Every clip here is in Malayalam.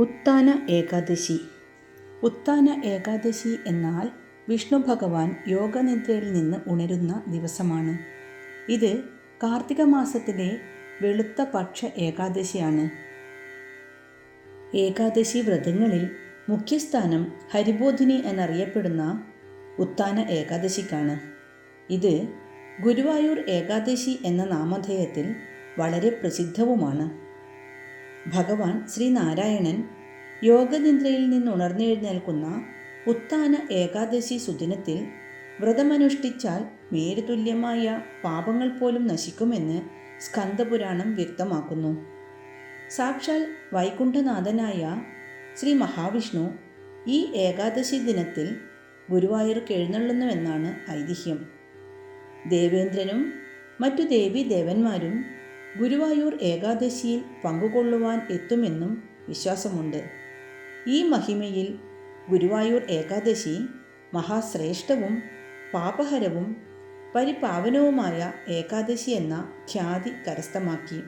ഉത്താന ഏകാദശി. ഉത്താന ഏകാദശി എന്നാൽ വിഷ്ണു ഭഗവാൻ യോഗനിദ്രയിൽ നിന്ന് ഉണരുന്ന ദിവസമാണ്. ഇത് കാർത്തിക മാസത്തിലെ വെളുത്ത പക്ഷ ഏകാദശിയാണ്. ഏകാദശി വ്രതങ്ങളിൽ മുഖ്യസ്ഥാനം ഹരിബോധിനി എന്നറിയപ്പെടുന്ന ഉത്താന ഏകാദശിക്കാണ്. ഇത് ഗുരുവായൂർ ഏകാദശി എന്ന നാമധേയത്തിൽ വളരെ പ്രസിദ്ധവുമാണ്. ഭഗവാൻ ശ്രീനാരായണൻ യോഗനിന്ദ്രയിൽ നിന്ന് ഉണർന്നെഴുന്നേൽക്കുന്ന ഉത്താന ഏകാദശി സുദിനത്തിൽ വ്രതമനുഷ്ഠിച്ചാൽ മേരുതുല്യമായ പാപങ്ങൾ പോലും നശിക്കുമെന്ന് സ്കന്ദപുരാണം വ്യക്തമാക്കുന്നു. സാക്ഷാൽ വൈകുണ്ഠനാഥനായ ശ്രീ മഹാവിഷ്ണു ഈ ഏകാദശി ദിനത്തിൽ ഗുരുവായൂർക്ക് എഴുന്നള്ളുന്നുവെന്നാണ് ഐതിഹ്യം. ദേവേന്ദ്രനും മറ്റു ദേവീ ദേവന്മാരും ഗുരുവായൂർ ഏകാദശിയിൽ പങ്കുകൊള്ളുവാൻ എത്തുമെന്നും വിശ്വാസമുണ്ട്. ഈ മഹിമയിൽ ഗുരുവായൂർ ഏകാദശി മഹാശ്രേഷ്ഠവും പാപഹരവും പരിപാവനവുമായ ഏകാദശി എന്ന ഖ്യാതി കരസ്ഥമാക്കി.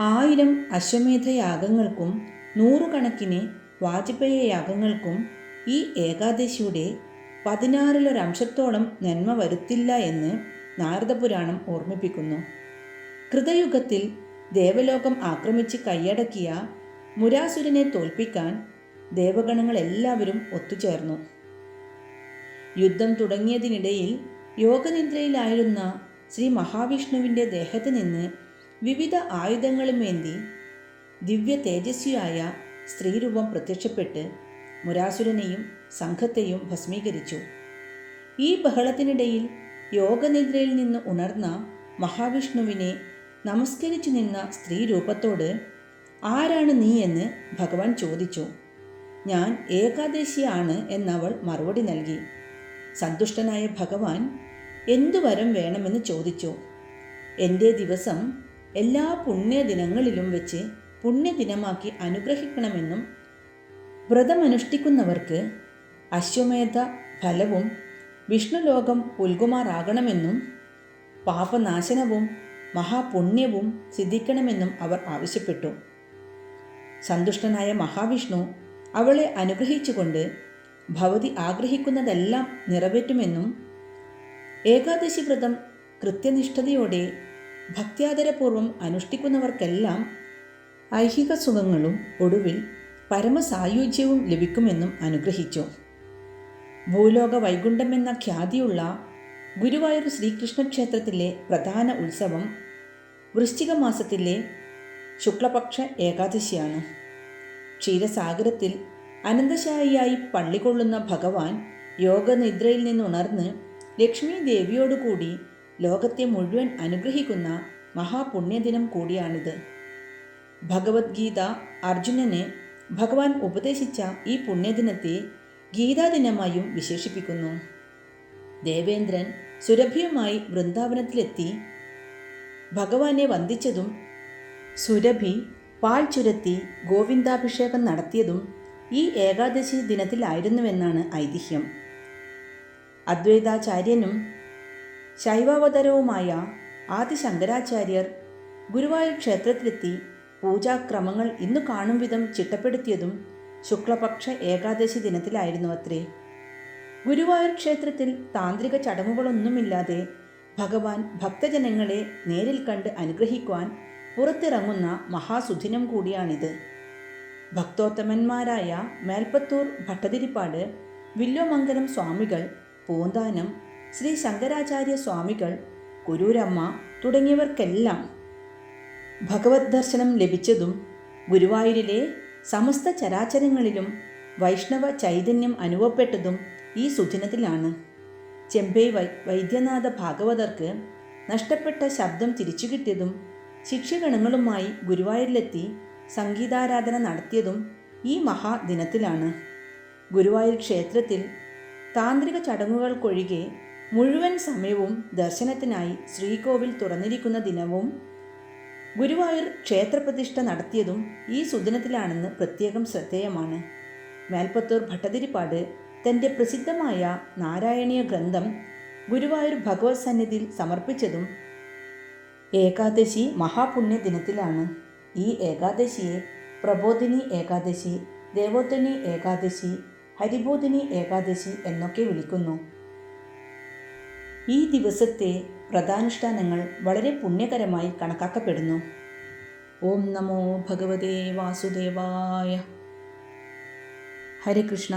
ആയിരം അശ്വമേധയാഗങ്ങൾക്കും നൂറുകണക്കിന് വാജ്പേയ യാഗങ്ങൾക്കും ഈ ഏകാദശിയുടെ പതിനാറിലൊരംശത്തോളം നന്മ വരുത്തില്ല എന്ന് നാരദപുരാണം ഓർമ്മിപ്പിക്കുന്നു. കൃതയുഗത്തിൽ ദേവലോകം ആക്രമിച്ച് കൈയടക്കിയ മുരാസുരനെ തോൽപ്പിക്കാൻ ദേവഗണങ്ങൾ എല്ലാവരും ഒത്തുചേർന്നു. യുദ്ധം തുടങ്ങിയതിനിടയിൽ യോഗനിദ്രയിലായിരുന്ന ശ്രീ മഹാവിഷ്ണുവിന്റെ ദേഹത്ത് നിന്ന് വിവിധ ആയുധങ്ങളുമേന്തി ദിവ്യ തേജസ്വിയായ സ്ത്രീരൂപം പ്രത്യക്ഷപ്പെട്ട് മുരാസുരനെയും സംഘത്തെയും ഭസ്മീകരിച്ചു. ഈ ബഹളത്തിനിടയിൽ യോഗനിദ്രയിൽ നിന്ന് ഉണർന്ന മഹാവിഷ്ണുവിനെ നമസ്കരിച്ചു നിന്ന സ്ത്രീ രൂപത്തോട് ആരാണ് നീ എന്ന് ഭഗവാൻ ചോദിച്ചു. ഞാൻ ഏകാദശിയാണ് എന്നവൾ മറുപടി നൽകി. സന്തുഷ്ടനായ ഭഗവാൻ എന്തു വരം വേണമെന്ന് ചോദിച്ചു. എന്റെ ദിവസം എല്ലാ പുണ്യ ദിനങ്ങളിലും വെച്ച് പുണ്യദിനമാക്കി അനുഗ്രഹിക്കണമെന്നും വ്രതമനുഷ്ഠിക്കുന്നവർക്ക് അശ്വമേധ ഫലവും വിഷ്ണുലോകം പുൽകുമാറാകണമെന്നും പാപനാശനവും മഹാപുണ്യവും സിദ്ധിക്കണമെന്നും അവർ ആവശ്യപ്പെട്ടു. സന്തുഷ്ടനായ മഹാവിഷ്ണു അവളെ അനുഗ്രഹിച്ചുകൊണ്ട് ഭവതി ആഗ്രഹിക്കുന്നതെല്ലാം നിറവേറ്റുമെന്നും ഏകാദശി വ്രതം കൃത്യനിഷ്ഠതയോടെ ഭക്ത്യാദരപൂർവം അനുഷ്ഠിക്കുന്നവർക്കെല്ലാം ഐഹിക സുഖങ്ങളും ഒടുവിൽ പരമസായുജ്യവും ലഭിക്കുമെന്നും അനുഗ്രഹിച്ചു. ഭൂലോക വൈകുണ്ഠമെന്ന ഖ്യാതിയുള്ള ഗുരുവായൂർ ശ്രീകൃഷ്ണ ക്ഷേത്രത്തിലെ പ്രധാന ഉത്സവം വൃശ്ചിക മാസത്തിലെ ശുക്ലപക്ഷ ഏകാദശിയാണ്. ക്ഷീരസാഗരത്തിൽ അനന്തശായിയായി പള്ളിക്കൊള്ളുന്ന ഭഗവാൻ യോഗനിദ്രയിൽ നിന്നുണർന്ന് ലക്ഷ്മി ദേവിയോടുകൂടി ലോകത്തെ മുഴുവൻ അനുഗ്രഹിക്കുന്ന മഹാപുണ്യദിനം കൂടിയാണിത്. ഭഗവത്ഗീത അർജുനന് ഭഗവാൻ ഉപദേശിച്ച ഈ പുണ്യദിനത്തെ ഗീതാദിനമായും വിശേഷിപ്പിക്കുന്നു. ദേവേന്ദ്രൻ സുരഭിയുമായി വൃന്ദാവനത്തിലെത്തി ഭഗവാനെ വന്ദിച്ചതും സുരഭി പാൽ ചുരത്തി ഗോവിന്ദാഭിഷേകം നടത്തിയതും ഈ ഏകാദശി ദിനത്തിലായിരുന്നുവെന്നാണ് ഐതിഹ്യം. അദ്വൈതാചാര്യനും ശൈവാവതരവുമായ ആദിശങ്കരാചാര്യർ ഗുരുവായൂർ ക്ഷേത്രത്തിലെത്തി പൂജാക്രമങ്ങൾ ഇന്നു കാണും വിധം ചിട്ടപ്പെടുത്തിയതും ശുക്ലപക്ഷ ഏകാദശി ദിനത്തിലായിരുന്നു അത്രേ. ഗുരുവായൂർ ക്ഷേത്രത്തിൽ താന്ത്രിക ചടങ്ങുകളൊന്നുമില്ലാതെ ഭഗവാൻ ഭക്തജനങ്ങളെ നേരിൽ കണ്ട് അനുഗ്രഹിക്കുവാൻ പുറത്തിറങ്ങുന്ന മഹാസുദിനം കൂടിയാണിത്. ഭക്തോത്തമന്മാരായ മേൽപ്പത്തൂർ ഭട്ടതിരിപ്പാട് വില്ലോമംഗലം സ്വാമികൾ പൂന്താനം ശ്രീ ശങ്കരാചാര്യ സ്വാമികൾ കുരൂരമ്മ തുടങ്ങിയവർക്കെല്ലാം ഭഗവത് ദർശനം ലഭിച്ചതും ഗുരുവായൂരിലെ സമസ്ത ചരാചരങ്ങളിലും വൈഷ്ണവ ചൈതന്യം അനുഭവപ്പെട്ടതും ഈ സുദിനത്തിലാണ് ചെമ്പൈ വൈ വൈദ്യനാഥ ഭാഗവതർക്ക് നഷ്ടപ്പെട്ട ശബ്ദം തിരിച്ചു കിട്ടിയതും ശിക്ഷഗണങ്ങളുമായി ഗുരുവായൂരിലെത്തി സംഗീതാരാധന നടത്തിയതും ഈ മഹാദിനത്തിലാണ്. ഗുരുവായൂർ ക്ഷേത്രത്തിൽ താന്ത്രിക ചടങ്ങുകൾക്കൊഴികെ മുഴുവൻ സമയവും ദർശനത്തിനായി ശ്രീകോവിൽ തുറന്നിരിക്കുന്ന ദിനവും ഗുരുവായൂർ ക്ഷേത്രപ്രതിഷ്ഠ നടത്തിയതും ഈ സുദിനത്തിലാണെന്ന് പ്രത്യേകം ശ്രദ്ധേയമാണ്. മേൽപ്പത്തൂർ ഭട്ടതിരിപ്പാട് തന്റെ പ്രസിദ്ധമായ നാരായണീയ ഗ്രന്ഥം ഗുരുവായൂർ ഭഗവത് സന്നിധിയിൽ സമർപ്പിച്ചതും ഏകാദശി മഹാപുണ്യ ദിനത്തിലാണ്. ഈ ഏകാദശിയെ പ്രബോധിനി ഏകാദശി ദേവോത്തനി ഏകാദശി ഹരിബോധിനി ഏകാദശി എന്നൊക്കെ വിളിക്കുന്നു. ഈ ദിവസത്തെ വ്രതാനുഷ്ഠാനങ്ങൾ വളരെ പുണ്യകരമായി കണക്കാക്കപ്പെടുന്നു. ഓം നമോ ഭഗവതേ വാസുദേവായ ഹരേ കൃഷ്ണ.